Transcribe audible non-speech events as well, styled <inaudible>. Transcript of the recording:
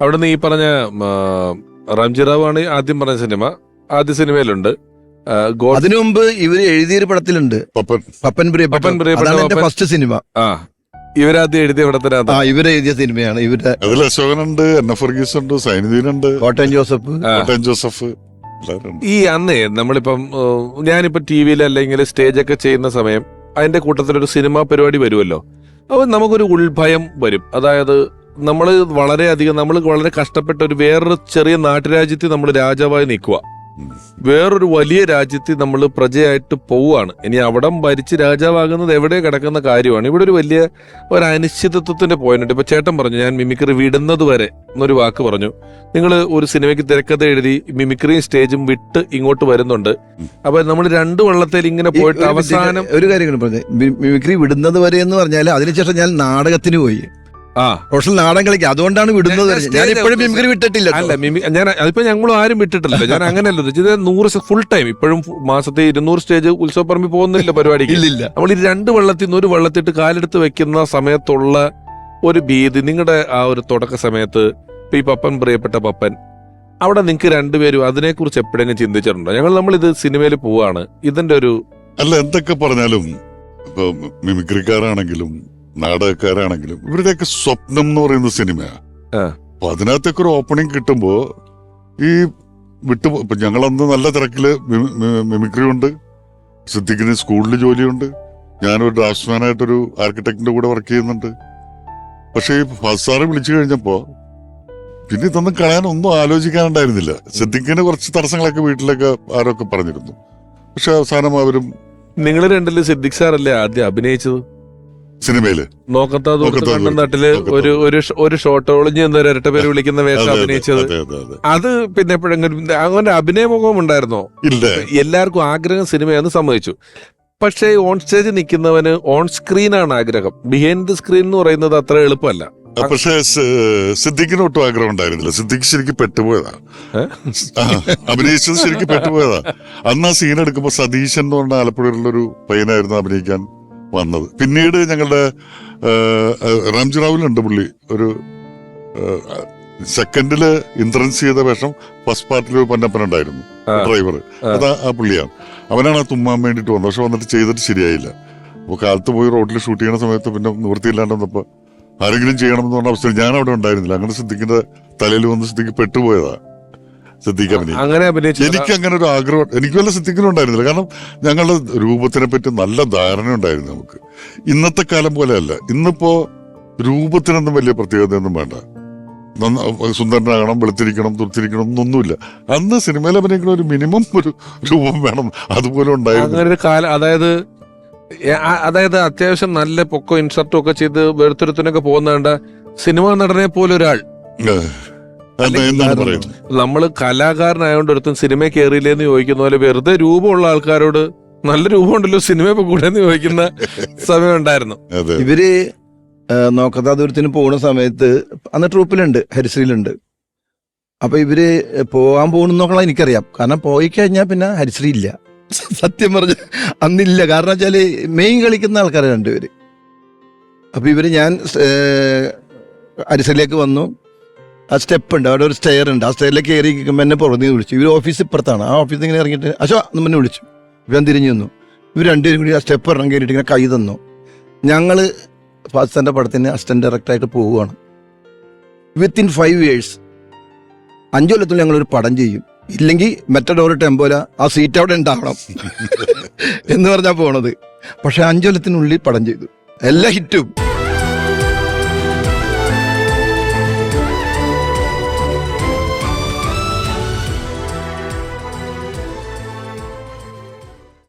അവിടുന്ന് ഈ പറഞ്ഞ ആ, റാവു ആണ് ആദ്യം പറഞ്ഞ സിനിമ. ആദ്യ സിനിമയിലുണ്ട്. ആ, അതിനു മുമ്പ് ഇവർ എഴുതിയൊരു പടത്തിലുണ്ട്. പപ്പൻ. പപ്പൻ പ്രിയപ്പെട്ട ഫസ്റ്റ് സിനിമ. ആ ഇവരാദ്യം എഴുതിയ ആ പടത്തിനകത്ത് ഇവർ എഴുതിയ സിനിമയാണ്. ഇവരുടെ അതിൽ അശോകനുണ്ട് ഉണ്ട് സൈനുദ്ദീനുണ്ട്. കോട്ടയം ജോസഫ്. ആ. കോട്ടയം ജോസഫ്. ഉണ്ട് ഈ അന്ന് നമ്മളിപ്പം ഞാനിപ്പോ ടി വിയിൽ അല്ലെങ്കിൽ സ്റ്റേജ് ഒക്കെ ചെയ്യുന്ന സമയം അതിന്റെ കൂട്ടത്തിലൊരു സിനിമാ പരിപാടി വരുമല്ലോ. അപ്പൊ നമുക്കൊരു ഉൾഭയം വരും. അതായത് നമ്മൾ വളരെയധികം നമ്മൾ വളരെ കഷ്ടപ്പെട്ട ഒരു വേറൊരു ചെറിയ നാട്ടുരാജ്യത്തിൽ നമ്മൾ രാജാവായി നിൽക്കുക. വേറൊരു വലിയ രാജ്യത്തിൽ നമ്മൾ പ്രജയായിട്ട് പോവുകയാണ്. ഇനി അവിടം ഭരിച്ച് രാജാവാകുന്നത് എവിടെ കിടക്കുന്ന കാര്യമാണ്. ഇവിടെ ഒരു വലിയ ഒരു അനിശ്ചിതത്വത്തിന്റെ പോയിന്റ് ഇപ്പൊ ചേട്ടൻ പറഞ്ഞു ഞാൻ മിമിക്രി വിടുന്നത് വരെ എന്നൊരു വാക്ക് പറഞ്ഞു. നിങ്ങൾ ഒരു സിനിമയ്ക്ക് തിരക്കഥ എഴുതി മിമിക്രിയും സ്റ്റേജും വിട്ട് ഇങ്ങോട്ട് വരുന്നുണ്ട്. അപ്പൊ നമ്മൾ രണ്ട് വള്ളത്തിൽ ഇങ്ങനെ പോയിട്ട് അവസാനം ഒരു കാര്യം പറഞ്ഞു. മിമിക്രി വിടുന്നത് വരെ എന്ന് പറഞ്ഞാൽ അതിനുശേഷം ഞാൻ നാടകത്തിന് പോയി. ആ. നാടൻ നാടകം കളിക്കുക അതുകൊണ്ടാണ് വിടുന്നത് ഞാൻ ഇപ്പോഴും മിമിക്രി വിട്ടിട്ടില്ല അല്ല മിമി ഞാൻ അതിപ്പോ ഞങ്ങളും ആരും വിട്ടിട്ടില്ല. ഞാൻ അങ്ങനെയല്ല ഇത് നൂറ് ഫുൾ ടൈം ഇപ്പോഴും മാസത്തെ ഇരുന്നൂറ് സ്റ്റേജ് ഉത്സവപ്പറമ്പിൽ പോകുന്നില്ല പരിപാടി ഇല്ലില്ല. നമ്മൾ ഈ രണ്ട് വെള്ളത്തിൽ നിന്ന് ഒരു വെള്ളത്തിട്ട് കാലെടുത്ത് വെക്കുന്ന സമയത്തുള്ള ഒരു ഭീതി. നിങ്ങളുടെ ആ ഒരു തുടക്ക സമയത്ത് ഇപ്പൊ ഈ പപ്പൻ പ്രിയപ്പെട്ട പപ്പൻ അവിടെ നിങ്ങൾക്ക് രണ്ടുപേരും അതിനെക്കുറിച്ച് എപ്പോഴെങ്കിലും ചിന്തിച്ചിട്ടുണ്ടോ? ഞങ്ങൾ നമ്മൾ ഇത് സിനിമയിൽ പോവാണ്. ഇതിന്റെ ഒരു അല്ല എന്തൊക്കെ പറഞ്ഞാലും ഇപ്പൊ മിമിക്രിക്കാരാണെങ്കിലും നാടകക്കാരാണെങ്കിലും ഇവരുടെയൊക്കെ സ്വപ്നം എന്ന് പറയുന്ന സിനിമയാ. അപ്പൊ അതിനകത്തൊക്കെ ഒരു ഓപ്പണിംഗ് കിട്ടുമ്പോ ഈ വിട്ടു ഇപ്പൊ ഞങ്ങളന്ന് നല്ല തിരക്കിൽ മിമിക്രി ഉണ്ട് സിദ്ദിഖിന് സ്കൂളിൽ ജോലിയുണ്ട് ഞാനൊരു ഡ്രാഫ്റ്റ്സ്മാനായിട്ടൊരു ആർക്കിടെക്ടിന്റെ കൂടെ വർക്ക് ചെയ്യുന്നുണ്ട്. പക്ഷേ ഈ ഫസാറ് വിളിച്ചു കഴിഞ്ഞപ്പോ പിന്നെ ഇതൊന്നും കളയാനൊന്നും ആലോചിക്കാനുണ്ടായിരുന്നില്ല. സിദ്ദിഖിന് കുറച്ച് തടസ്സങ്ങളൊക്കെ വീട്ടിലൊക്കെ ആരൊക്കെ പറഞ്ഞിരുന്നു. പക്ഷെ അവസാനം അവരും നിങ്ങൾ രണ്ടിൽ സിദ്ദിഖ് സാറല്ലേ ആദ്യം അഭിനയിച്ചത്? സിനിമയിൽ. നോക്കത്താ ദൂരത്ത് കണ്ണും ഒരു ഒരു ഒരു ഷോട്ട് ഒളിഞ്ഞ് എന്ന ഒരു ഇരട്ട പേര് വിളിക്കുന്ന വേഷം അഭിനയിച്ചത്. അതെ, പിന്നെ എപ്പോഴെങ്കിലും അങ്ങനെ അഭിനയമുഖം ഉണ്ടായിരുന്നോ? ഇല്ല. എല്ലാവർക്കും ആഗ്രഹം സിനിമയെന്ന് സമ്മതിച്ചു. പക്ഷേ ഓൺ സ്റ്റേജ് നിൽക്കുന്നവന് ഓൺ സ്ക്രീൻ ആണ് ആഗ്രഹം. ബിഹൈൻഡ് ദി സ്ക്രീൻ എന്ന് പറയുന്നത് അത്ര എളുപ്പമല്ല. പക്ഷേ സിദ്ദിഖിന് ഒട്ടും ആഗ്രഹം ഉണ്ടായിരുന്നില്ല. സിദ്ദിഖ് ശരിക്കും പെട്ടുപോയതാ? അഭിനയിച്ചത് ശരിക്കും പെട്ടുപോയതാ. അന്ന് ആ സീൻ എടുക്കുമ്പോ സതീശൻ എന്ന് പറഞ്ഞ ആലപ്പുഴയിലുള്ള ഒരു പയ്യനായിരുന്നു അഭിനയിക്കാൻ. വന്നത്. പിന്നീട് ഞങ്ങളുടെ റാംജി റാവുലുണ്ട് പുള്ളി. ഒരു സെക്കൻഡിൽ ഇൻട്രൻസ് ചെയ്ത വേഷം ഫസ്റ്റ് പാർട്ടിൽ ഒരു പന്നപ്പൻ ഉണ്ടായിരുന്നു ഡ്രൈവർ. അതാ ആ പുള്ളിയാണ്. അവനാണ് ആ തുമ്മാൻ വേണ്ടിട്ട് വന്നത്. പക്ഷെ വന്നിട്ട് ചെയ്തിട്ട് ശരിയായില്ല. അപ്പോൾ കാലത്ത് പോയി റോഡിൽ ഷൂട്ട് ചെയ്യുന്ന സമയത്ത് പിന്നെ നിവൃത്തിയില്ലാണ്ട് വന്നപ്പോൾ ആരെങ്കിലും ചെയ്യണമെന്ന് പറഞ്ഞ അവസ്ഥയിൽ ഞാൻ അവിടെ ഉണ്ടായിരുന്നില്ല. അങ്ങനെ സിദ്ദിഖിന്റെ തലയിൽ വന്ന് സിദ്ദിഖ് പെട്ടുപോയതാ. സിദ്ദിഖ് അഭിനയിച്ചു അങ്ങനെ അഭിനയിച്ചു എനിക്ക് അങ്ങനെ ഒരു ആഗ്രഹം എനിക്ക് വല്ല സിദ്ദീഖിനും ഉണ്ടായിരുന്നില്ല. കാരണം ഞങ്ങളുടെ രൂപത്തിനെ പറ്റി നല്ല ധാരണ ഉണ്ടായിരുന്നു നമുക്ക്. ഇന്നത്തെ കാലം പോലെ അല്ല ഇന്നിപ്പോ രൂപത്തിനൊന്നും വലിയ പ്രത്യേകതയൊന്നും വേണ്ട. സുന്ദരനാകണം വെളുത്തിരിക്കണം തുർത്തിരിക്കണം എന്നൊന്നുമില്ല. അന്ന് സിനിമയിൽ അഭിനയിക്കുന്ന ഒരു മിനിമം ഒരു രൂപം വേണം. അതുപോലെ ഉണ്ടായിരുന്നു. അങ്ങനെ ഒരു കാലം അതായത് അതായത് അത്യാവശ്യം നല്ല പൊക്കോ ഇൻസർട്ടും ഒക്കെ ചെയ്ത് വെളുത്തുരുത്തിനൊക്കെ പോകുന്നതുകൊണ്ട് സിനിമാ നടനെ പോലെ ഒരാൾ നമ്മൾ കലാകാരനായോണ്ട് ഒരുത്തും സിനിമ കയറിയില്ലെന്ന് ചോദിക്കുന്ന പോലെ വെറുതെ രൂപമുള്ള ആൾക്കാരോട് നല്ല രൂപമുണ്ടല്ലോ സിനിമ ഇപ്പൊ കൂടെ എന്ന് ചോദിക്കുന്ന <laughs> സമയം ഉണ്ടായിരുന്നു അതെ. ഇവർ നോക്കത്താ ദൂരത്തിന് പോകുന്ന സമയത്ത് അന്ന് ട്രൂപ്പിലുണ്ട് ഹരിശ്രീലുണ്ട്. അപ്പൊ ഇവർ പോകാൻ പോകണമെന്നൊക്കെ എനിക്കറിയാം. കാരണം പോയി കഴിഞ്ഞാൽ പിന്നെ ഹരിശ്രീ ഇല്ല. <laughs> സത്യം പറഞ്ഞ അന്നില്ല. കാരണം വെച്ചാൽ മെയിൻ കളിക്കുന്ന ആൾക്കാരെ രണ്ടുപേര്. അപ്പൊ ഇവർ ഞാൻ ഹരിശ്രീലേക്ക് വന്നു. ആ സ്റ്റെപ്പ് ഉണ്ട്. അവിടെ ഒരു സ്റ്റെയർ ഉണ്ട്. ആ സ്റ്റെയറിലേക്ക് കയറി ഇരിക്കുമ്പോൾ എന്നെ പുറത്ത് വിളിച്ചു. ഇവർ ഓഫീസ് ഇപ്പുറത്താണ്. ആ ഓഫീസിൽ ഇങ്ങനെ ഇറങ്ങിയിട്ട് അശോ എന്ന് വിളിച്ചു. ഇവൻ തിരിഞ്ഞു നിന്നു. ഇവർ രണ്ടുപേരും കൂടി ആ സ്റ്റെപ്പ് ഇറങ്ങി കയറിയിട്ട് ഇങ്ങനെ കൈ തന്നു. ഞങ്ങൾ ഫാസ്റ്റന്റെ പടത്തിന് അസിസ്റ്റന്റ് ഡയറക്ടറായിട്ട് പോവുകയാണ്. വിത്തിൻ ഫൈവ് ഇയേഴ്സ് അഞ്ചു കൊല്ലത്തിൽ ഞങ്ങളൊരു ഒരു പടം ചെയ്യും. ഇല്ലെങ്കിൽ മെറ്റഡോർ ടെമ്പോല ആ സീറ്റ് അവിടെ ഉണ്ടാവണം <laughs> എന്ന് പറഞ്ഞാൽ പോണത്. പക്ഷെ അഞ്ചു കൊല്ലത്തിനുള്ളിൽ പടം ചെയ്തു. എല്ലാ ഹിറ്റും.